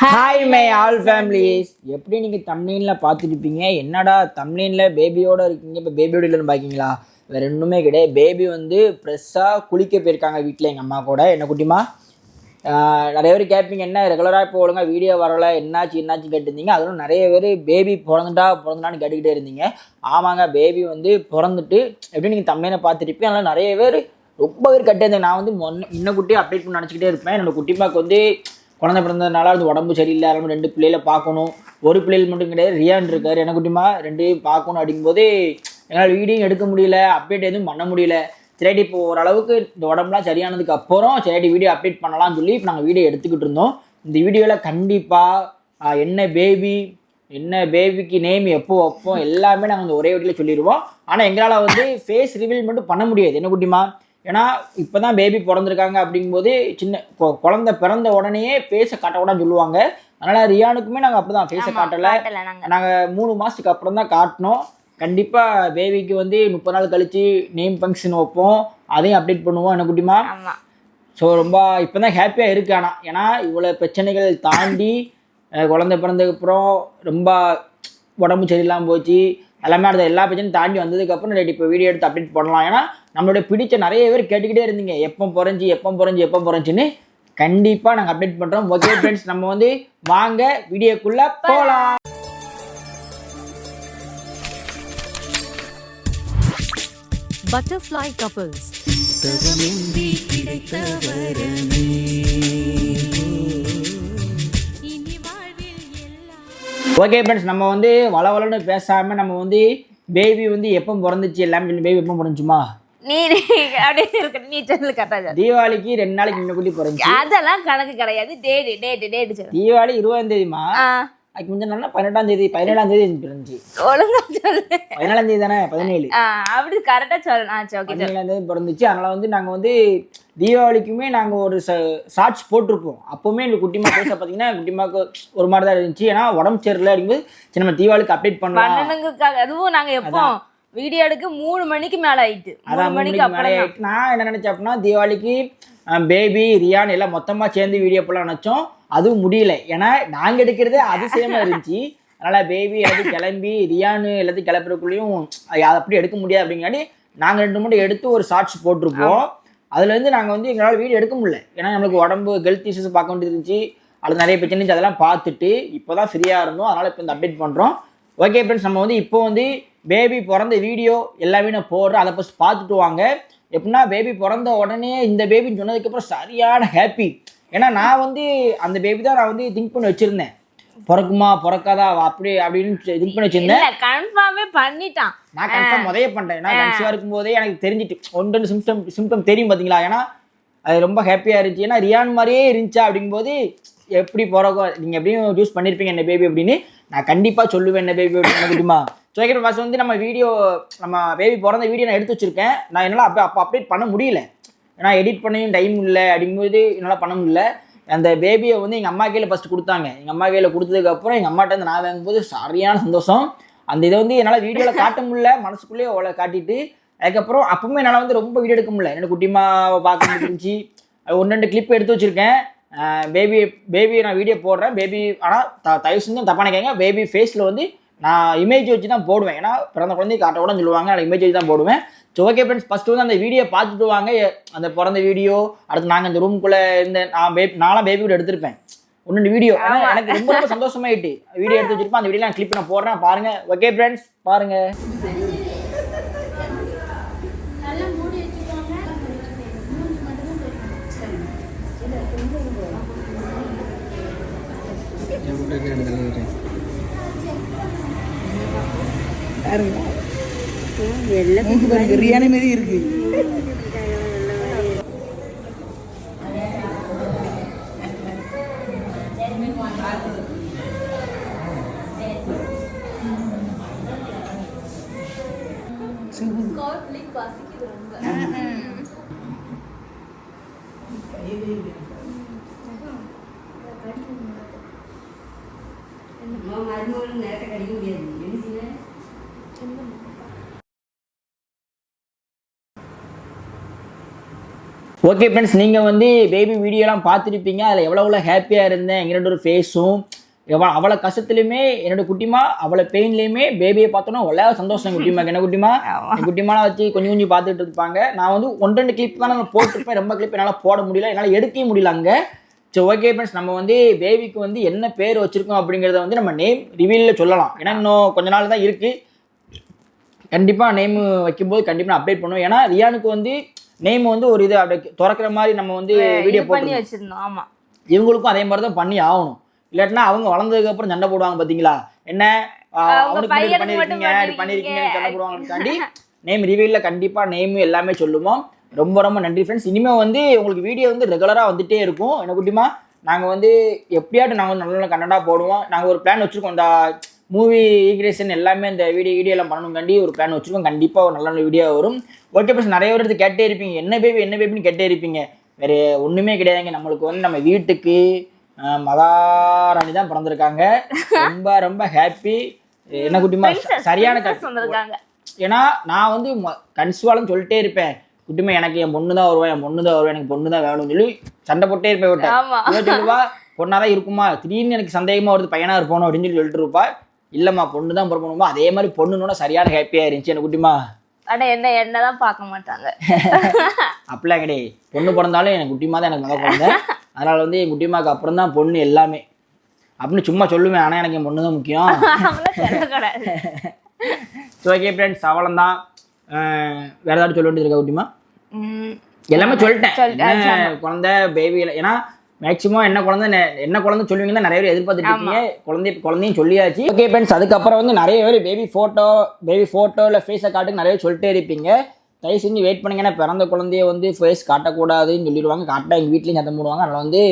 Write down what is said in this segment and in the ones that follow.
Hi my all families எப்படி நீங்கள் தம்னீனில் பார்த்துருப்பீங்க? என்னடா தம்னீனில் பேபியோட இருக்கீங்க? இப்போ பேபியோட இல்லைன்னு பார்க்கிங்களா வேறு ரெண்டுமே கிடையாது. பேபி வந்து ஃப்ரெஷ்ஷாக குளிக்க போயிருக்காங்க வீட்டில் எங்கள் அம்மா கூட. என்ன குட்டிமா? நிறைய பேர் கேட்பீங்க என்ன ரெகுலராக இப்போ ஒழுங்கா வீடியோ வரல? என்னாச்சு என்னாச்சு கேட்டிருந்தீங்க? அதுவும் நிறைய பேர் பேபி பிறந்துட்டா பிறந்துட்டான்னு கேட்டுக்கிட்டே இருந்தீங்க. ஆமாங்க பேபி வந்து பிறந்துட்டு எப்படி நீங்கள் தம்மையில பார்த்துருப்பீங்க? அதனால் நிறைய பேர் ரொம்ப பேர் கட்டியிருந்தேன் நான் வந்து முன்ன இன்ன குட்டியை அப்டேட் பண்ணி நினச்சிக்கிட்டே இருப்பேன். என்னோட குட்டிமாக்கு வந்து குழந்தை பிறந்ததுனால அது உடம்பு சரியில்லை ரெண்டு பிள்ளைகளை பார்க்கணும். ஒரு பிள்ளைகள் மட்டும் கிடையாது ரியான் இருக்கார் என்ன குட்டிமா ரெண்டையும் பார்க்கணும் அப்படிங்கும்போது எங்களால் வீடியோ எடுக்க முடியல அப்டேட் எதுவும் பண்ண முடியல. சரி இப்போ ஓரளவுக்கு இந்த உடம்புலாம் சரியானதுக்கு அப்புறம் சரி வீடியோ அப்டேட் பண்ணலாம்னு சொல்லி இப்போ நாங்கள் வீடியோ எடுத்துக்கிட்டு இருந்தோம். இந்த வீடியோவில் கண்டிப்பாக என்ன பேபி என்ன பேபிக்கு நேம் எப்போ வைப்போம் எல்லாமே நாங்கள் வந்து ஒரே வீட்டில் சொல்லிடுவோம் ஆனால் எங்களால் வந்து ஃபேஸ் ரிவீல் மட்டும் பண்ண முடியாது. என்ன குட்டிமா ஏன்னா இப்போ தான் பேபி பிறந்திருக்காங்க அப்படிங்கும்போது சின்ன குழந்தை பிறந்த உடனேயே ஃபேஸை காட்டக்கூடாதுன்னு சொல்லுவாங்க. அதனால் ரியானுக்குமே நாங்கள் அப்படி தான் ஃபேஸை காட்டலை. காட்டல நாங்க. நாங்கள் மூணு மாதத்துக்கு அப்புறம் தான் காட்டினோம் கண்டிப்பாக பேபிக்கு வந்து முப்பது நாள் கழித்து நேம் ஃபங்க்ஷன் வைப்போம். அதையும் அப்டேட் பண்ணுவோம் என்ன குட்டிமா? ஸோ ரொம்ப இப்போ தான் ஹாப்பியாக இருக்கு ஆனால் ஏன்னா இவ்வளோ பிரச்சனைகள் தாண்டி குழந்தை பிறந்ததுக்கப்புறம் ரொம்ப உடம்பு சரியில்லாமல் போச்சு. எல்லாமே அடுத்த எல்லா பிரச்சனையும் தாண்டி வந்ததுக்கப்புறம் ரெடி இப்போ வீடியோ எடுத்து அப்டேட் பண்ணலாம். ஏன்னா நம்மளுடைய பிடிச்ச நிறைய பேர் கேட்டுக்கிட்டே இருந்தீங்க. எப்போ பிறஞ்சி எப்போ பிறஞ்சி எப்போ பிறஞ்சின்னு கண்டிப்பாக நாங்கள் அப்டேட் பண்ணுறோம் ஓகே ஃப்ரெண்ட்ஸ் நம்ம வந்து வாங்க வீடியோக்குள்ளே போகலாம் Butterfly couples. ஓகே ஃப்ரெண்ட்ஸ் நம்ம வந்து வளவலன்னு பேசாமல் நம்ம வந்து பேபி வந்து எப்போ பிறந்துச்சு? எல்லாமே பேபி எப்போ பிறந்துச்சுமா நீ அப்படியே இருக்க. நீ சொல்லு கரெக்டா தீபாவளிக்கு ரெண்டு நாளைக்கு முன்னக்கூட்டி பிறந்துச்சு. அதெல்லாம் கணக்கு கிடையாது. டேட் டேட் டேட் தீபாவளி இருபதாம் தேதிமா அதுக்கு முந்தின நாள் பதினெட்டாம் தேதி பதினேழாம் தேதி பிறந்துச்சு ஒழுங்கா சொல்லு. பதினேழாம் தேதி தானே பதினேழு. அப்படி கரெக்டா சொல்லு ஆ சரி ஓகே பதினேழாம் தேதி பிறந்துச்சு. அதனால வந்து நாங்கள் வந்து தீபாவளிக்குமே நாங்கள் ஒரு ஷார்ட்ஸ் போட்டிருப்போம். அப்போவுமே எங்கள் குட்டிமா பேச பார்த்தீங்கன்னா குட்டிமாக்கு ஒரு மாதிரி தான் இருந்துச்சு. ஏன்னா உடம்பு சரியில்லை அப்படிங்கும்போது சரி நம்ம தீபாவளிக்கு அப்டேட் பண்ணலாம். பண்ணனுங்கிறதுக்காக அதுவும் நாங்க எப்போ வீடியோ எடுக்க மூணு மணிக்கு மேல ஆயிட்டு. மூணு மணிக்கு மேலே அப்புறம். நான் என்ன நினைச்சேன் அப்படின்னா தீபாவளிக்கு பேபி ரியான் எல்லாம் மொத்தமாக சேர்ந்து வீடியோ போடலாம் நினச்சோம். அதுவும் முடியல. ஏன்னா நாங்கள் எடுக்கிறதே அதிசயமாக இருந்துச்சு. அதனால பேபி எல்லாத்தையும் கிளம்பி ரியானு எல்லாத்தையும் கிளப்புறதுக்குள்ளேயும் அப்படி எடுக்க முடியாது அப்படிங்காட்டி நாங்கள் ரெண்டு மட்டும் எடுத்து ஒரு ஷார்ட்ஸ் போட்டிருப்போம். அதுலேருந்து நாங்கள் வந்து எங்களால் வீடியோ எடுக்க முடியல. ஏன்னா நம்மளுக்கு உடம்பு ஹெல்த் இஷ்யூஸ் பார்க்க வேண்டியது இருந்துச்சு. அது நிறைய பிரச்சனை அதெல்லாம் பார்த்துட்டு இப்போ தான் ஃப்ரீயாக இருந்தோம். அதனால் இப்போ இந்த அப்டேட் பண்ணுறோம் ஓகே ஃப்ரெண்ட்ஸ் நம்ம வந்து இப்போ வந்து பேபி பிறந்த வீடியோ எல்லாமே நான் போடுறேன். அதை ஃபஸ்ட் பார்த்துட்டு வாங்க. எப்படின்னா பேபி பிறந்த உடனே இந்த பேபின்னு சொன்னதுக்கப்புறம் சரியான ஹாப்பி ஏன்னா நான் வந்து அந்த பேபி தான் நான் வந்து திங்க் பண்ணி வச்சுருந்தேன். பிறக்குமா பிறக்காதா அப்படி அப்படின்னு திங்க் பண்ணி வச்சுருந்தேன். கன்ஃபார்மே பண்ணிட்டான். நான் கன்ஃபார்ம் முதைய பண்ணிட்டேன். ஏன்னா கன்சீவாக இருக்கும்போதே எனக்கு தெரிஞ்சிட்டு ஒன்று ரெண்டு சிம்டம் சிம்டம் தெரியும் பார்த்தீங்களா ஏன்னா அது ரொம்ப ஹாப்பியாக இருந்துச்சு. ஏன்னா ரியான் மாதிரியே இருந்துச்சா அப்படிங்கும்போது எப்படி பிறக்கும் நீங்கள் எப்படியும் யூஸ் பண்ணியிருப்பீங்க என்ன பேபி அப்படின்னு. நான் கண்டிப்பாக சொல்லுவேன் என்ன பேபி அப்படின்னு தெரியுமா? ஸோ ஃபர்ஸ்ட் வந்து நம்ம வீடியோ நம்ம பேபி பிறந்த வீடியோ நான் எடுத்து வச்சிருக்கேன். நான் என்னால் அப்போ அப்போ அப்டேட் பண்ண முடியல. ஏன்னா எடிட் பண்ணியும் டைம் இல்லை அப்படிங்கும்போது என்னால் பண்ண முடியல. அந்த பேபியை வந்து எங்கள் அம்மா கையில் ஃபஸ்ட்டு கொடுத்தாங்க. எங்கள் அம்மா கையில் கொடுத்ததுக்கப்புறம் எங்கள் அம்மாட்ட இருந்து நான் வாங்கும்போது சரியான சந்தோஷம். அந்த இதை வந்து என்னால் வீடியோவில் காட்ட முடியல. மனசுக்குள்ளேயே அவ்வளோ காட்டிட்டு அதுக்கப்புறம் அப்பவுமே என்னால் வந்து ரொம்ப வீடியோ எடுக்க முடியல. என்னோட குட்டிமாவை பார்க்க முடிஞ்சு ஒன்று ரெண்டு கிளிப் எடுத்து வச்சுருக்கேன். பேபி பேபி நான் வீடியோ போடுறேன். பேபி ஆனால் த தயவு செஞ்சு தப்பான கேங்க. பேபி ஃபேஸில் வந்து நான் இமேஜ் வச்சு தான் போடுவேன். ஏன்னா பிறந்த குழந்தை காட்ட கூட சொல்லுவாங்க. நான் இமேஜ் வச்சு தான் போடுவேன். ஸோ ஓகே ஃப்ரெண்ட்ஸ் ஃபஸ்ட்டு வந்து அந்த வீடியோ பார்த்துட்டு வாங்க. அந்த பிறந்த வீடியோ அடுத்து நாங்கள் இந்த ரூம்குள்ளே இருந்த நான் பேபி நான்லாம் பேபி கூட எடுத்திருப்பேன். ஒன்று வீடியோ எனக்கு ரொம்ப ரொம்ப சந்தோஷமாயிட்டு. வீடியோ எடுத்து வச்சிருப்பேன். அந்த வீடியோ நான் கிளிப் நான் போடுறேன். பாருங்க. ஓகே ஃப்ரெண்ட்ஸ் பாருங்க. உங்களுக்கு பிரியாணி மாரி இருக்கு நேரத்தை கழிக்க முடியாது ஓகே ஃப்ரெண்ட்ஸ் நீங்கள் வந்து பேபி வீடியோலாம் பார்த்துருப்பீங்க. அதில் எவ்வளோ எவ்வளோ ஹாப்பியாக இருந்தேன் எங்கள் ரெண்டு ஒரு ஃபேஸும் எவ்வளோ அவ்வளோ கஷ்டத்துலையுமே என்னோட குட்டிமா அவ்வளோ பெயின்லேயுமே பேபியை பார்த்தோன்னா ஒரே சந்தோஷம் குட்டிமா என்ன குட்டிமா? குட்டிமாலாம் வச்சு கொஞ்சம் கொஞ்சம் பார்த்துட்டு இருப்பாங்க. நான் வந்து ஒன்று ரெண்டு கிளிப் தான் நான் போட்டிருப்பேன். ரொம்ப கிளிப் என்னால் போட முடியல. என்னால் எடுக்கவே முடியல அங்கே. சரி ஓகே ஃப்ரெண்ட்ஸ் நம்ம வந்து பேபிக்கு வந்து என்ன பேர் வச்சிருக்கோம் அப்படிங்கிறத வந்து நம்ம நேம் ரிவீலில் சொல்லலாம். ஏன்னா இன்னும் கொஞ்ச நாள் தான் இருக்குது கண்டிப்பாக நேம் வைக்கும்போது கண்டிப்பாக நான் அப்டேட் பண்ணுவேன். ஏன்னா ரியானுக்கு வந்து நேம் வந்து ஒரு இது அப்படியே திறக்கிற மாதிரி நம்ம வந்து வீடியோ பண்ணி வச்சிருந்தோம் ஆமா. இவங்களுக்கும் அதே மாதிரி தான் பண்ணி ஆகணும். இல்லாட்டினா அவங்க வளர்ந்ததுக்கு அப்புறம் சண்டை போடுவாங்க பாத்தீங்களா? என்ன? அவனுக்கு பண்ணிருக்கீங்க பண்ணிருக்கீங்க. சண்டை போடுவாங்கன்னு நேம் ரிவீல்ல கண்டிப்பா நேம் எல்லாமே சொல்லுவோம். ரொம்ப ரொம்ப நன்றி ஃப்ரெண்ட்ஸ் இனிமே வந்து உங்களுக்கு வீடியோ வந்து ரெகுலரா வந்துட்டே இருக்கும். என்ன குட்டிமா நாங்க வந்து எப்படியாட்டும் நாங்க வந்து நல்ல நல்ல கண்டா போடுவோம். நாங்க ஒரு பிளான் வச்சிருக்கோம். இந்த மூவி ஈக்ரேஷன் எல்லாமே இந்த வீடியோ வீடியோ எல்லாம் பண்ணணுங்காண்டி ஒரு பிளான் வச்சிருக்கோம். கண்டிப்பா ஒரு நல்ல நல்ல வீடியோ வரும். ஓகே ப்ளஸ் நிறைய பேர் கேட்டே இருப்பீங்க. என்ன பேபி என்ன பேபின்னு கேட்டே இருப்பீங்க. வேற ஒண்ணுமே கிடையாதுங்க. நம்மளுக்கு வந்து நம்ம வீட்டுக்கு மகாராணி தான் பிறந்திருக்காங்க. ரொம்ப ரொம்ப ஹாப்பி என்ன குட்டிமா சரியான ஏன்னா நான் வந்து கன்சுவாலும் சொல்லிட்டே இருப்பேன். குட்டிமா எனக்கு என் பொண்ணு தான் வருவா என் பொண்ணு தான் வருவா எனக்கு பொண்ணு தான் வேணும்னு சொல்லி சண்டை போட்டே இருப்பேன் விட்டேன் சொல்லுவா பொண்ணா தான் இருக்குமா? திடீர்னு எனக்கு சந்தேகமா வருது பையனா இருப்போம் அப்படின்னு சொல்லி சொல்லிட்டு இருப்பா. இல்லம்மா பொண்ணு தான் பிறக்கணுமா? அதே மாதிரி பொண்ணுனோட சரியான ஹாப்பியா இருந்துச்சு எனக்கு குட்டிமா ஆனா என்ன என்னதான் பார்க்க மாட்டாங்க. அப்படிலாம் கிடையாது. பொண்ணு பிறந்தாலும் எனக்கு குட்டிமா தான் எனக்கு மக குழந்தை. அதனால வந்து என் குட்டிமாக்கு அப்புறம் தான் பொண்ணு எல்லாமே. அப்படின்னு சும்மா சொல்லுவேன். ஆனால் எனக்கு என் பொண்ணு தான் முக்கியம் ஸோ ஓகே ஃப்ரெண்ட்ஸ் அவ்வளோதான் வேற ஏதாவது சொல்ல வேண்டியது இருக்கா குட்டிமா எல்லாமே சொல்லிட்டேன். என்ன குழந்தை பேபி ஏன்னா மேக்ஸிமம் என்ன குழந்தை என்ன குழந்தை சொல்லுவீங்கன்னு நிறைய பேர் எதிர்பார்த்துட்டு இருக்கீங்க. குழந்தை குழந்தையும் சொல்லியாச்சு. ஓகே ஃப்ரெண்ட்ஸ் அதுக்கப்புறம் வந்து நிறைய பேர் பேபி ஃபோட்டோ பேபி ஃபோட்டோ இல்லை ஃபேஸை காட்டுக்கு நிறைய சொல்லிட்டே இருப்பீங்க. தயவு செஞ்சு வெயிட் பண்ணுங்க. ஏன்னா பிறந்த குழந்தைய வந்து ஃபேஸ் காட்டக்கூடாதுன்னு சொல்லிடுவாங்க. காட்டா எங்கள் வீட்லேயும் சத்தம் போடுவாங்க. அதனால் வந்து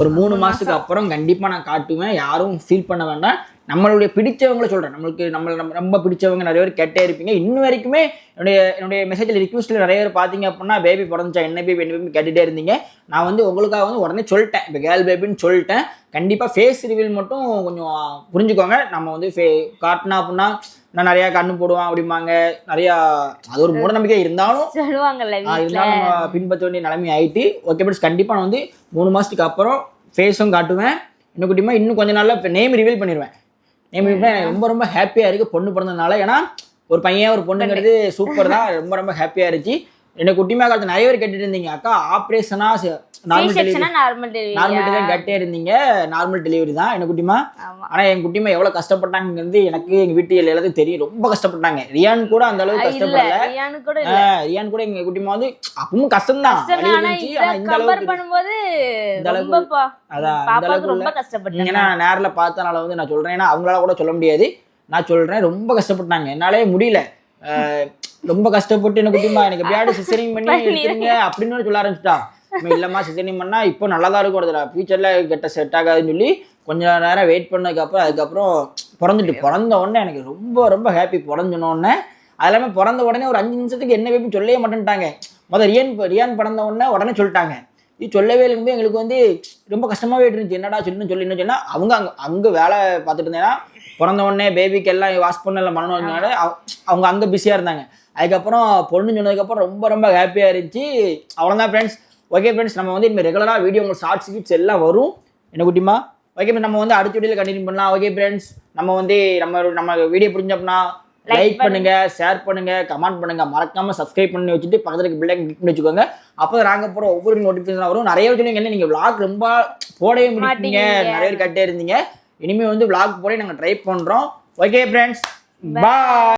ஒரு மூணு மாதத்துக்கு அப்புறம் கண்டிப்பாக நான் காட்டுவேன். யாரும் ஃபீல் பண்ண வேண்டாம். நம்மளுடைய பிடிச்சவங்கள சொல்கிறேன் நம்மளுக்கு நம்மளை நம்ம ரொம்ப பிடிச்சவங்க நிறைய பேர் கேட்டே இருப்பீங்க. இன்னும் வரைக்குமே என்னுடைய என்னுடைய மெசேஜில் ரிக்வஸ்ட்டில் நிறைய பேர் பார்த்தீங்க அப்படின்னா பேபி பிறந்துச்சா என்ன பேபி என்ன பேபி கேட்டுகிட்டே இருந்தீங்க. நான் வந்து உங்களுக்காக வந்து உடனே சொல்லிட்டேன். இப்போ கேர்ள் பேபின்னு சொல்லிட்டேன். கண்டிப்பாக ஃபேஸ் ரிவீல் மட்டும் கொஞ்சம் புரிஞ்சுக்கோங்க. நம்ம வந்து ஃபே காட்டினா அப்படின்னா நான் நிறையா கண்ணு போடுவான் அப்படிம்பாங்க. நிறையா அது ஒரு மூடநம்பிக்கை இருந்தாலும் சொல்லுவாங்கல்ல இருந்தாலும் நம்ம பின்பற்ற வேண்டிய நிலைமை ஆயிட்டு ஓகே பட் கண்டிப்பாக நான் வந்து மூணு மாதத்துக்கு அப்புறம் ஃபேஸும் காட்டுவேன். இன்னும் குட்டிமா இன்னும் கொஞ்ச நாள்ல நேம் ரிவீல் பண்ணிடுவேன் நேம் ரிவீல் எனக்கு ரொம்ப ரொம்ப ஹாப்பியாக இருக்குது பொண்ணு பிறந்ததுனால. ஏன்னா ஒரு பையன் ஒரு பொண்ணுங்கிறது சூப்பர் தான். ரொம்ப ரொம்ப ஹாப்பியாக இருந்துச்சு. என்னை குட்டிமா காலத்து நிறைய பேர் கேட்டுட்டு இருந்தீங்க. அக்கா ஆப்ரேஷனா நார்மல் டெலிவரி செக்ஷனா நார்மல் டெலிவரி நார்மல் டெலிவரி கேட்டே இருந்தீங்க. நார்மல் டெலிவரி தான் என்ன குட்டிமா ஆனா என் குட்டிமா எவ்வளவு கஷ்டப்பட்டாங்கிறது எனக்கு எங்க வீட்டு எல்லாத்தையும் தெரியும். ரொம்ப கஷ்டப்பட்டாங்க. ரியான் கூட அந்த அளவுக்கு கஷ்டப்படல. ரியானு கூட ரியான் எங்க குட்டிமா வந்து அப்பவும் கஷ்டம் ஆனா இந்த அளவுக்கு பண்ணும்போது அதான் ரொம்ப கஷ்டப்பட்டேன் ஏன்னா நேர்ல பார்த்தனால வந்து நான் சொல்றேன். ஏன்னா அவங்களால கூட சொல்ல முடியாது. நான் சொல்றேன். ரொம்ப கஷ்டப்பட்டாங்க. என்னாலே முடியல. ரொம்ப கஷ்டப்பட்டு என்ன குட்டிமா எனக்கு எப்படியாவது சிசரிங் பண்ணி எடுத்துருங்க அப்படின்னு சொல்ல ஆரம்பிச்சிட்டா இல்லம்மா சிசரிங் பண்ணா இப்போ நல்லா தான் இருக்கும் அதுல. ஃபியூச்சர்ல கெட்ட செட் ஆகாதுன்னு சொல்லி கொஞ்ச நேரம் வெயிட் பண்ணதுக்கு அப்புறம் அதுக்கப்புறம் பிறந்துட்டு பிறந்த உடனே எனக்கு ரொம்ப ரொம்ப ஹாப்பி பிறந்துன உடனே அது இல்லாம பிறந்த உடனே ஒரு அஞ்சு நிமிஷத்துக்கு என்ன பேபி சொல்லவே மாட்டேன்ட்டாங்க. முதல் ரியான் ரியான் பிறந்த உடனே உடனே சொல்லிட்டாங்க. இது சொல்லவே இல்லைங்கும்போது எங்களுக்கு வந்து ரொம்ப கஷ்டமாவே இருந்துச்சு. என்னடா சொல்லணும் சொல்லி என்ன சொன்னா அவங்க அங்க அங்க வேலை பார்த்துட்டு இருந்தேன்னா பிறந்த உடனே பேபிக்கு எல்லாம் வாஷ் பண்ண எல்லாம் பண்ணணும்னால அவ- அவங்க அங்க பிஸியா இருந்தாங்க. அதுக்கப்புறம் பொண்ணு சொன்னதுக்கப்புறம் ரொம்ப ரொம்ப ஹாப்பியா இருந்துச்சு. அவ்வளோதான் ஃப்ரெண்ட்ஸ் ஓகே ஃப்ரெண்ட்ஸ் நம்ம வந்து இனிமேல் ரெகுலராக வீடியோ உங்களுக்கு ஷார்ட்ஸ் கீட்ஸ் எல்லாம் வரும். என்ன குட்டிமா ஓகே நம்ம வந்து அடுத்த வீடியோவில் கண்டினியூ பண்ணலாம். ஓகே ஃப்ரெண்ட்ஸ் நம்ம வந்து நம்ம நம்ம வீடியோ புரிஞ்சோம்னா லைக் பண்ணுங்க. ஷேர் பண்ணுங்க கமெண்ட் பண்ணுங்க. மறக்காம சப்ஸ்கிரைப் பண்ணி வச்சுட்டு பக்கத்துல பிள்ளை கிளிக் பண்ணி வச்சுக்கோங்க. அப்போ நாங்க போற ஒவ்வொரு நோட்டிஃபிகேஷன் வரும். நிறைய சொன்னீங்க என்ன நீங்க vlog ரொம்ப போடவே மாட்டீங்க. நிறைய பேர் கட்டே இருந்தீங்க. இனிமே வந்து vlog போட நாங்க ட்ரை பண்றோம். Okay friends bye